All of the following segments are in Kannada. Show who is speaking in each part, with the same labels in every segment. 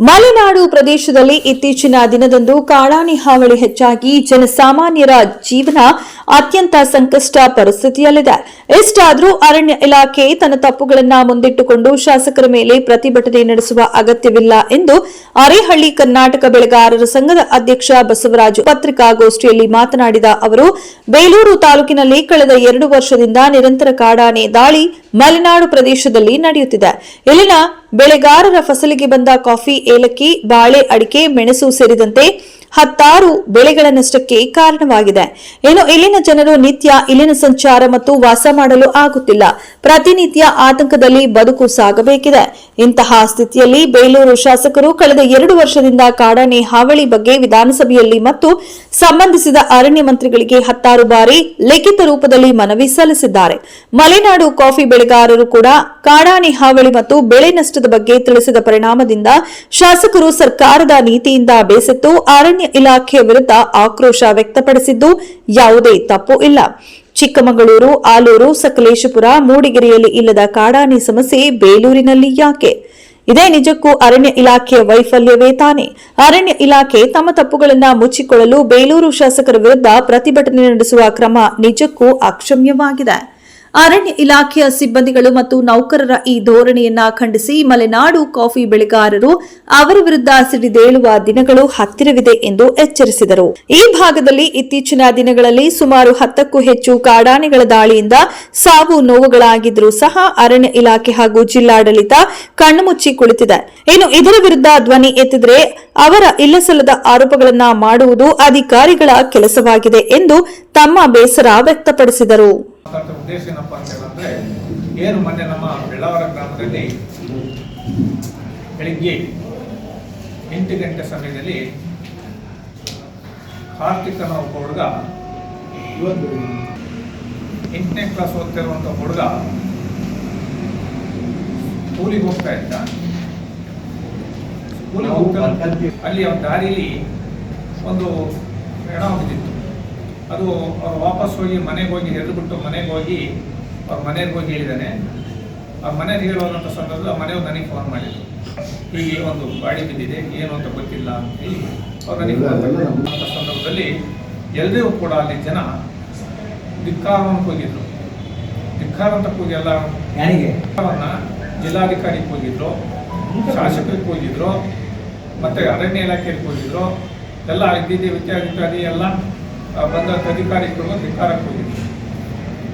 Speaker 1: ಮಲೆನಾಡು ಪ್ರದೇಶದಲ್ಲಿ ಇತ್ತೀಚಿನ ದಿನದಂದು ಕಾಡಾನೆ ಹಾವಳಿ ಹೆಚ್ಚಾಗಿ ಜನಸಾಮಾನ್ಯರ ಜೀವನ ಅತ್ಯಂತ ಸಂಕಷ್ಟ ಪರಿಸ್ಥಿತಿಯಲ್ಲಿದೆ. ಇಷ್ಟಾದರೂ ಅರಣ್ಯ ಇಲಾಖೆ ತನ್ನ ತಪ್ಪುಗಳನ್ನ ಮುಂದಿಟ್ಟುಕೊಂಡು ಶಾಸಕರ ಮೇಲೆ ಪ್ರತಿಭಟನೆ ನಡೆಸುವ ಅಗತ್ಯವಿಲ್ಲ ಎಂದು ಅರೇಹಳ್ಳಿ ಕರ್ನಾಟಕ ಬೆಳೆಗಾರರ ಸಂಘದ ಅಧ್ಯಕ್ಷ ಬಸವರಾಜು ಪತ್ರಿಕಾಗೋಷ್ಠಿಯಲ್ಲಿ ಮಾತನಾಡಿದ ಅವರು, ಬೇಲೂರು ತಾಲೂಕಿನಲ್ಲಿ ಕಳೆದ ಎರಡು ವರ್ಷದಿಂದ ನಿರಂತರ ಕಾಡಾನೆ ದಾಳಿ ಮಲೆನಾಡು ಪ್ರದೇಶದಲ್ಲಿ ನಡೆಯುತ್ತಿದೆ. ಇಲ್ಲಿನ ಬೆಳೆಗಾರರ ಫಸಲಿಗೆ ಬಂದ ಕಾಫಿ ಏಲಕ್ಕಿ, ಬಾಳೆ ಅಡಿಕೆ, ಮೆಣಸು ಸೇರಿದಂತೆ ಹತ್ತಾರು ಬೆಳೆಗಳ ನಷ್ಟಕ್ಕೆ ಕಾರಣವಾಗಿದೆ. ಇನ್ನು ಇಲ್ಲಿನ ಜನರು ನಿತ್ಯ ಇಲ್ಲಿನ ಸಂಚಾರ ಮತ್ತು ವಾಸ ಮಾಡಲು ಆಗುತ್ತಿಲ್ಲ. ಪ್ರತಿನಿತ್ಯ ಆತಂಕದಲ್ಲಿ ಬದುಕು ಸಾಗಬೇಕಿದೆ. ಇಂತಹ ಸ್ಥಿತಿಯಲ್ಲಿ ಬೇಲೂರು ಶಾಸಕರು ಕಳೆದ ಎರಡು ವರ್ಷದಿಂದ ಕಾಡಾನೆ ಹಾವಳಿ ಬಗ್ಗೆ ವಿಧಾನಸಭೆಯಲ್ಲಿ ಮತ್ತು ಸಂಬಂಧಿಸಿದ ಅರಣ್ಯ ಮಂತ್ರಿಗಳಿಗೆ ಹತ್ತಾರು ಬಾರಿ ಲಿಖಿತ ರೂಪದಲ್ಲಿ ಮನವಿ ಸಲ್ಲಿಸಿದ್ದಾರೆ. ಮಲೆನಾಡು ಕಾಫಿ ಬೆಳೆಗಾರರು ಕೂಡ ಕಾಡಾನೆ ಹಾವಳಿ ಮತ್ತು ಬೆಳೆ ನಷ್ಟದ ಬಗ್ಗೆ ತಿಳಿಸಿದ ಪರಿಣಾಮದಿಂದ ಶಾಸಕರು ಸರ್ಕಾರದ ನೀತಿಯಿಂದ ಬೇಸತ್ತು ಅರಣ್ಯ ಇಲಾಖೆಯ ವಿರುದ್ಧ ಆಕ್ರೋಶ ವ್ಯಕ್ತಪಡಿಸಿದ್ದು ಯಾವುದೇ ತಪ್ಪು ಇಲ್ಲ. ಚಿಕ್ಕಮಗಳೂರು, ಆಲೂರು, ಸಕಲೇಶಪುರ, ಮೂಡಿಗೆರೆಯಲ್ಲಿ ಇಲ್ಲದ ಕಾಡಾನೆ ಸಮಸ್ಯೆ ಬೇಲೂರಿನಲ್ಲಿ ಯಾಕೆ? ಇದೇ ನಿಜಕ್ಕೂ ಅರಣ್ಯ ಇಲಾಖೆಯ ವೈಫಲ್ಯವೇ ತಾನೆ? ಅರಣ್ಯ ಇಲಾಖೆ ತಮ್ಮ ತಪ್ಪುಗಳನ್ನು ಮುಚ್ಚಿಕೊಳ್ಳಲು ಬೇಲೂರು ಶಾಸಕರ ವಿರುದ್ಧ ಪ್ರತಿಭಟನೆ ನಡೆಸುವ ಕ್ರಮ ನಿಜಕ್ಕೂ ಅಕ್ಷಮ್ಯವಾಗಿದೆ. ಅರಣ್ಯ ಇಲಾಖೆಯ ಸಿಬ್ಬಂದಿಗಳು ಮತ್ತು ನೌಕರರ ಈ ಧೋರಣೆಯನ್ನ ಖಂಡಿಸಿ ಮಲೆನಾಡು ಕಾಫಿ ಬೆಳೆಗಾರರು ಅವರ ವಿರುದ್ಧ ಸಿಡಿದೇಳುವ ದಿನಗಳು ಹತ್ತಿರವಿದೆ ಎಂದು ಎಚ್ಚರಿಸಿದರು. ಈ ಭಾಗದಲ್ಲಿ ಇತ್ತೀಚಿನ ದಿನಗಳಲ್ಲಿ ಸುಮಾರು ಹತ್ತಕ್ಕೂ ಹೆಚ್ಚು ಕಾಡಾನೆಗಳ ದಾಳಿಯಿಂದ ಸಾವು ನೋವುಗಳಾಗಿದ್ರೂ ಸಹ ಅರಣ್ಯ ಇಲಾಖೆ ಹಾಗೂ ಜಿಲ್ಲಾಡಳಿತ ಕಣ್ಣುಮುಚ್ಚಿ ಕುಳಿತಿದೆ. ಇನ್ನು ಇದರ ವಿರುದ್ಧ ಧ್ವನಿ ಎತ್ತಿದರೆ ಅವರ ಇಲ್ಲಸಲ್ಲದ ಆರೋಪಗಳನ್ನ ಮಾಡುವುದು ಅಧಿಕಾರಿಗಳ ಕೆಲಸವಾಗಿದೆ ಎಂದು ತಮ್ಮ ಬೇಸರ ವ್ಯಕ್ತಪಡಿಸಿದರು.
Speaker 2: ಉದ್ದೇಶ ಏನಪ್ಪ ಅಂತ ಹೇಳಂದ್ರೆ ಏನು ಮೊನ್ನೆ ನಮ್ಮ ಬೆಳ್ಳಾವರ ಗ್ರಾಮದಲ್ಲಿ ಬೆಳಿಗ್ಗೆ ಎಂಟು ಗಂಟೆ ಸಮಯದಲ್ಲಿ ಕಾರ್ತಿಕ ನಾವು ಒಬ್ಬ ಹುಡುಗ ಎಂಟನೇ ಕ್ಲಾಸ್ ಓದ್ತಿರುವಂಥ ಹುಡುಗ ಸ್ಕೂಲಿಗೆ ಹೋಗ್ತಾ ಇದ್ದ. ಸ್ಕೂಲಿಗೆ ಹೋಗ್ತಾ ಅಲ್ಲಿ ಅವನ ದಾರಿಲಿ ಒಂದು ಹೆಣ ಬಿದ್ದಿತ್ತು ಅದು ಅವ್ರು ವಾಪಸ್ ಹೋಗಿ ಮನೆಗೆ ಹೋಗಿ ಹೆದರ್ಬಿಟ್ಟು ಮನೆಗೆ ಹೋಗಿ ಅವ್ರ ಮನೆಗೆ ಹೋಗಿ ಹೇಳಿದ್ದಾನೆ. ಅವ್ರ ಮನೆಗೆ ಹೇಳುವಂಥ ಸಂದರ್ಭದಲ್ಲಿ ಆ ಮನೆಯವ್ರು ನನಗೆ ಫೋನ್ ಮಾಡಿದ್ರು. ಹೀಗೆ ಒಂದು ಗಾಡಿ ಬಿದ್ದಿದೆ ಏನು ಅಂತ ಗೊತ್ತಿಲ್ಲ ಅಂತ ಹೇಳಿ ಅವ್ರು ನನಗೆ ಅಂತ ಸಂದರ್ಭದಲ್ಲಿ ಎಲ್ಲರಿಗೂ ಕೂಡ ಅಲ್ಲಿ ಜನ ಧಿಕ್ಕಾರವನ್ನು ಹೋಗಿದ್ರು ಧಿಕ್ಕಾರ ಅಂತ ಕೂಗಿ ಎಲ್ಲ
Speaker 3: ಯಾರಿಗೆ?
Speaker 2: ಧಿಕ್ಕಾರವನ್ನ ಜಿಲ್ಲಾಧಿಕಾರಿಗೆ ಹೋಗಿದ್ರು ಶಾಸಕರಿಗೆ ಹೋಗಿದ್ರು ಮತ್ತೆ ಅರಣ್ಯ ಇಲಾಖೆಗೆ ಹೋಗಿದ್ರು ಎಲ್ಲ ಇದ್ದಿದ್ದೆ ವಿದ್ಯಾಧಿಕಾರಿ ಎಲ್ಲ ಬಂದಂಥ ಅಧಿಕಾರಿಗಳು ಧಿಕ್ಕಾರಕ್ಕೆ ಹೋಗಿದ್ರು.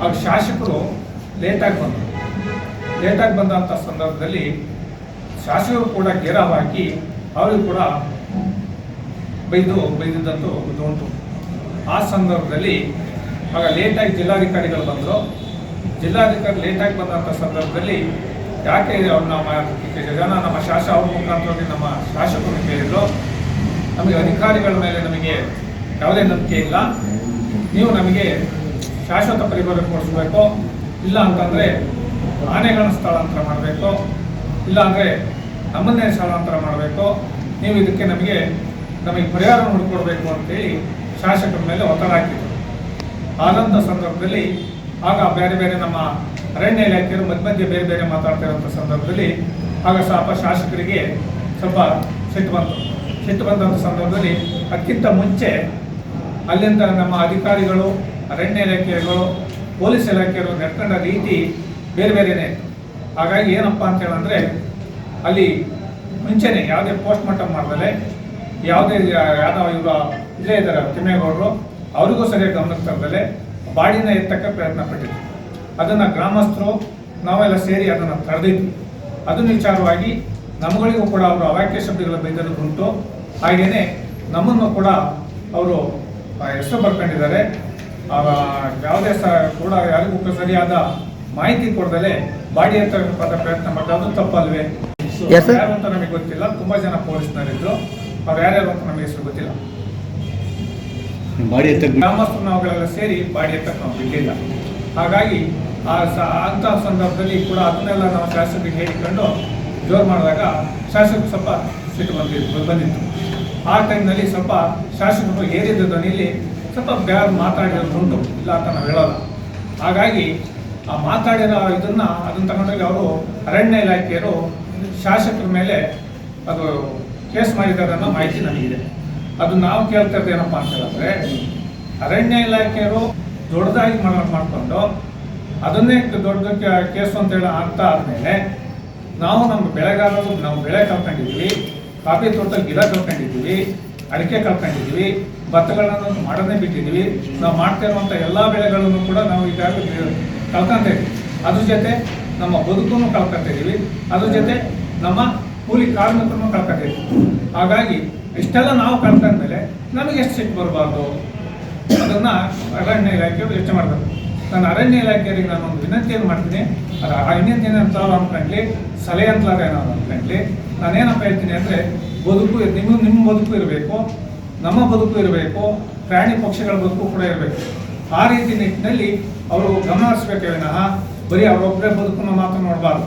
Speaker 2: ಆಗ ಶಾಸಕರು ಲೇಟಾಗಿ ಬಂದರು. ಲೇಟಾಗಿ ಬಂದಂಥ ಸಂದರ್ಭದಲ್ಲಿ ಶಾಸಕರು ಕೂಡ ಗೆರಾವ್ ಹಾಕಿ ಅವರಿಗೂ ಕೂಡ ಬೈದು, ಬೈದಿದ್ದಂತೂ ಇದು ಉಂಟು. ಆ ಸಂದರ್ಭದಲ್ಲಿ ಆಗ ಲೇಟಾಗಿ ಜಿಲ್ಲಾಧಿಕಾರಿಗಳು ಬಂದರು. ಜಿಲ್ಲಾಧಿಕಾರಿ ಲೇಟಾಗಿ ಬಂದಂಥ ಸಂದರ್ಭದಲ್ಲಿ ಯಾಕೆ ಅವ್ರು ನಮ್ಮ ಜನ ನಮ್ಮ ಶಾಸಕ ಅವ್ರ ಮುಖಾಂತರವಾಗಿ ನಮ್ಮ ಶಾಸಕರು ಕೇಳಿದ್ರು. ನಮಗೆ ಅಧಿಕಾರಿಗಳ ಮೇಲೆ ನಮಗೆ ಯಾವುದೇ ನಂಬಿಕೆ ಇಲ್ಲ. ನೀವು ನಮಗೆ ಶಾಶ್ವತ ಪರಿಹಾರ ಕೊಡಿಸ್ಬೇಕು. ಇಲ್ಲ ಅಂತಂದರೆ ಆನೆಗಳನ್ನು ಸ್ಥಳಾಂತರ ಮಾಡಬೇಕು. ಇಲ್ಲ ಅಂದರೆ ನಮ್ಮನ್ನೇ ಸ್ಥಳಾಂತರ ಮಾಡಬೇಕು. ನೀವು ಇದಕ್ಕೆ ನಮಗೆ ನಮಗೆ ಪರಿಹಾರ ಹುಡುಕೊಡ್ಬೇಕು ಅಂತೇಳಿ ಶಾಸಕರ ಮೇಲೆ ಒತ್ತಡ ಹಾಕಿದ್ರು. ಆದಂಥ ಸಂದರ್ಭದಲ್ಲಿ ಆಗ ಬೇರೆ ಬೇರೆ ನಮ್ಮ ಅರಣ್ಯ ಇಲಾಖೆಯರು ಮಧ್ಯ ಮಧ್ಯೆ ಬೇರೆ ಬೇರೆ ಮಾತಾಡ್ತಾ ಇರೋಂಥ ಸಂದರ್ಭದಲ್ಲಿ ಆಗ ಸ್ವಲ್ಪ ಶಾಸಕರಿಗೆ ಸ್ವಲ್ಪ ಸಿಟ್ಟು ಬಂತು. ಸಿಟ್ಟು ಬಂದಂಥ ಸಂದರ್ಭದಲ್ಲಿ ಅದಕ್ಕಿಂತ ಮುಂಚೆ ಅಲ್ಲಿಂದ ನಮ್ಮ ಅಧಿಕಾರಿಗಳು, ಅರಣ್ಯ ಇಲಾಖೆಗಳು, ಪೊಲೀಸ್ ಇಲಾಖೆಯವರು ನಡ್ಕೊಂಡ ರೀತಿ ಬೇರೆ ಬೇರೆನೇ ಹಾಗಾಗಿ ಏನಪ್ಪ ಅಂತ ಹೇಳಂದ್ರೆ, ಅಲ್ಲಿ ಮುಂಚೆನೆ ಯಾವುದೇ ಪೋಸ್ಟ್ ಮಾರ್ಟಮ್ ಮಾಡ್ದಲೆ ಯಾವುದೇ ಯಾವ ಇವಾಗ ಇಲ್ಲೇ ಇದ್ದಾರೆ, ತಿಮ್ಮೇಗೌಡರು, ಅವರಿಗೂ ಸರಿಯಾಗಿ ಗಮನಕ್ಕೆ ತರದಲೆ ಬಾಡಿನ ಎತ್ತಕ್ಕೆ ಪ್ರಯತ್ನ ಪಟ್ಟಿದ್ವಿ ಅದನ್ನು ಗ್ರಾಮಸ್ಥರು ನಾವೆಲ್ಲ ಸೇರಿ ಅದನ್ನು ತಡೆದಿದ್ವಿ ಅದನ್ನ ವಿಚಾರವಾಗಿ ನಮ್ಮಗಳಿಗೂ ಕೂಡ ಅವರು ಅವಾಕ್ಯ ಶಬ್ದಗಳ ಬೈದಲು ಉಂಟು ಹಾಗೆಯೇ ನಮ್ಮನ್ನು ಕೂಡ ಅವರು ಹೆಸರು ಬರ್ಕೊಂಡಿದ್ದಾರೆ. ಆ, ಯಾವುದೇ ಸಹ ಕೂಡ ಯಾರಿಗೂ ಕೂಡ ಸರಿಯಾದ ಮಾಹಿತಿ ಕೊಡದಲೆ ಬಾಡಿ ಅಂತ ಪ್ರಯತ್ನ ಮಾಡಿದ್ರೆ ಅದು ತಪ್ಪಲ್ವೇ? ಯಾರು ಅಂತ ನಮಗೆ ಗೊತ್ತಿಲ್ಲ. ತುಂಬಾ ಜನ ಪೊಲೀಸ್ನವರಿದ್ರು ಅವ್ರು ಯಾರ್ಯಾರು ಅಂತ ನಮಗೆ ಹೆಸರು ಗೊತ್ತಿಲ್ಲ.
Speaker 3: ಬಾಡಿ
Speaker 2: ಗ್ರಾಮಸ್ಥರು ನಾವುಗಳೆಲ್ಲ ಸೇರಿ ಬಾಡಿ ಎತ್ತಕ್ಕೆ ನಾವು ಬಿಟ್ಟಿಲ್ಲ. ಹಾಗಾಗಿ ಆ ಸ ಅಂಥ ಸಂದರ್ಭದಲ್ಲಿ ಕೂಡ ಅದನ್ನೆಲ್ಲ ನಾವು ಶಾಸಕರಿಗೆ ಹೇಳಿಕೊಂಡು ಜೋರು ಮಾಡಿದಾಗ ಶಾಸಕರು ಸ್ವಲ್ಪ ಸಿಟ್ಟು ಬಂದಿತ್ತು ಬಂದಿತ್ತು. ಆ ಟೈಮ್ನಲ್ಲಿ ಸ್ವಲ್ಪ ಶಾಸಕರು ಏರಿದ ಧ್ವನಿಯಲ್ಲಿ ಸ್ವಲ್ಪ ಬೇರೆ ಮಾತಾಡಿರೋದು ಉಂಟು ಇಲ್ಲ ಅಂತ ನಾವು ಹೇಳೋಲ್ಲ. ಹಾಗಾಗಿ ಆ ಮಾತಾಡಿರೋ ಇದನ್ನ ಅದನ್ನು ತಗೊಂಡೋಗಿ ಅವರು ಅರಣ್ಯ ಇಲಾಖೆಯರು ಶಾಸಕರ ಮೇಲೆ ಅದು ಕೇಸ್ ಮಾಡಿದ್ದಾರೆ ಅನ್ನೋ ಮಾಹಿತಿ ನನಗಿದೆ ಅದು ನಾವು ಕೇಳ್ತಾ ಇರೋದು ಏನಪ್ಪ ಅಂತ ಹೇಳಿದ್ರೆ, ಅರಣ್ಯ ಇಲಾಖೆಯವರು ದೊಡ್ಡದಾಗಿ ಮಾಡ್- ಮಾಡಿಕೊಂಡು ಅದನ್ನೇ ದೊಡ್ಡ ಕೇಸು ಅಂತ ಆಗ್ತಾ ಆದಮೇಲೆ ನಾವು ನಮ್ಮ ಬೆಳೆಗಾರರು, ನಾವು ಬೆಳೆ ಕಳ್ಕೊಂಡಿದ್ದೀವಿ ಕಾಫಿ ತೋಟದಲ್ಲಿ ಗಿಡ ಕಳ್ಕೊಂಡಿದ್ದೀವಿ, ಅಡಿಕೆ ಕಳ್ಕೊಂಡಿದ್ದೀವಿ ಭತ್ತಗಳನ್ನ ಮಾಡೋದೇ ಬಿಟ್ಟಿದ್ದೀವಿ. ನಾವು ಮಾಡ್ತಾ ಇರುವಂಥ ಎಲ್ಲ ಬೆಳೆಗಳನ್ನು ಕೂಡ ನಾವು ಈಗಾಗಲೇ ಕಳ್ಕೊಂತ ಅದ್ರ ಜೊತೆ ನಮ್ಮ ಬದುಕನ್ನು ಕಳ್ಕೊಂತ ಇದ್ದೀವಿ. ಅದ್ರ ಜೊತೆ ನಮ್ಮ ಕೂಲಿ ಕಾರ್ಮಿಕರನ್ನು ಕಳ್ಕೊಂತ ಹಾಗಾಗಿ ಇಷ್ಟೆಲ್ಲ ನಾವು ಕಳ್ಕೊಂಡ್ಮೇಲೆ ನಮಗೆ ಎಷ್ಟು ಸಿಟ್ಟು ಬರಬಾರ್ದು? ಅದನ್ನು ಅರಣ್ಯ ಇಲಾಖೆಯವರು ಯೋಚನೆ ಮಾಡಬೇಕು ನಾನು ಅರಣ್ಯ ಇಲಾಖೆಯವರಿಗೆ ನಾನು ಒಂದು ವಿನಂತಿಯನ್ನು ಮಾಡ್ತೀನಿ, ಅದು ಆ ಅಂತಾರೋ ಏನಂತ ಅನ್ಕೊಂಡ್ಲಿ ಸಲಹೆ ಅಂತಲಾರ ಏನಾದ್ರು ಅನ್ಕೊಂಡ್ಲಿ ನಾನೇನಪ್ಪ ಹೇಳ್ತೀನಿ ಅಂದರೆ, ಬದುಕು ನಿಮ್ಮ ನಿಮ್ಮ ಬದುಕು ಇರಬೇಕು, ನಮ್ಮ ಬದುಕು ಇರಬೇಕು, ಪ್ರಾಣಿ ಪಕ್ಷಿಗಳ ಬದುಕು ಕೂಡ ಇರಬೇಕು. ಆ ರೀತಿ ನಿಟ್ಟಿನಲ್ಲಿ ಅವರು ಗಮನ ವಿನಃ, ಬರೀ ಅವರೊಬ್ಬರೇ ಬದುಕನ್ನು ಮಾತ್ರ ನೋಡಬಾರ್ದು.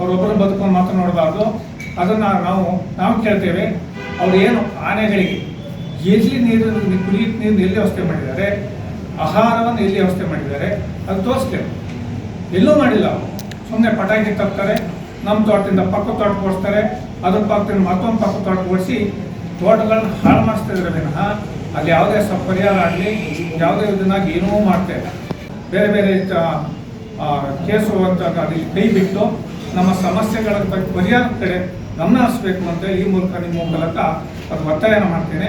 Speaker 2: ಅವರೊಬ್ಬರ ಬದುಕನ್ನು ಮಾತ್ರ ನೋಡಬಾರ್ದು. ಅದನ್ನು ನಾವು ನಾವು ಕೇಳ್ತೇವೆ, ಅವರು ಏನು ಆನೆಗಳಿಗೆ ಎಲ್ಲಿ ನೀರು ಕುಡಿಯಕ್ಕೆ ನೀರು ಎಲ್ಲಿ ವ್ಯವಸ್ಥೆ ಮಾಡಿದ್ದಾರೆ ಆಹಾರವನ್ನು ಇಲ್ಲಿ ವ್ಯವಸ್ಥೆ ಮಾಡಿದ್ದಾರೆ. ಅದು ತೋರಿಸ್ತೇವೆ ಎಲ್ಲೂ ಮಾಡಿಲ್ಲ ಸುಮ್ಮನೆ ಪಟಾಕಿ ತರ್ತಾರೆ, ನಮ್ಮ ತೋಟದಿಂದ ಪಕ್ಕ ತೋಟ ಓಡಿಸ್ತಾರೆ ಅದ್ರ ಪಕ್ಕದಿಂದ ಮತ್ತೊಂದು ಪಕ್ಕ ತೋಟ ಓಡಿಸಿ ತೋಟಗಳನ್ನ ಹಾಳು ಮಾಡಿಸ್ತಾ ಇದ್ರೆ ವಿನಃ. ಅಲ್ಲಿ ಯಾವುದೇ ಸ ಪರಿಹಾರ ಆಗಲಿ, ಯಾವುದೇ ಇದನ್ನಾಗಿ ಏನೂ ಮಾಡ್ತಾ ಇಲ್ಲ. ಬೇರೆ ಬೇರೆ ಕೇಸು ಅಂತ ಅಲ್ಲಿ ಕೈ ಬಿಟ್ಟು ನಮ್ಮ ಸಮಸ್ಯೆಗಳ ಬಗ್ಗೆ ಪರಿಹಾರ ಕಡೆ ಗಮನ ಹರಿಸ್ಬೇಕು ಅಂತ ಈ ಮೂಲಕ ನಿಮ್ಮ ಮೂಲಕ ಅದು ಒತ್ತಾಯನ ಮಾಡ್ತೇನೆ.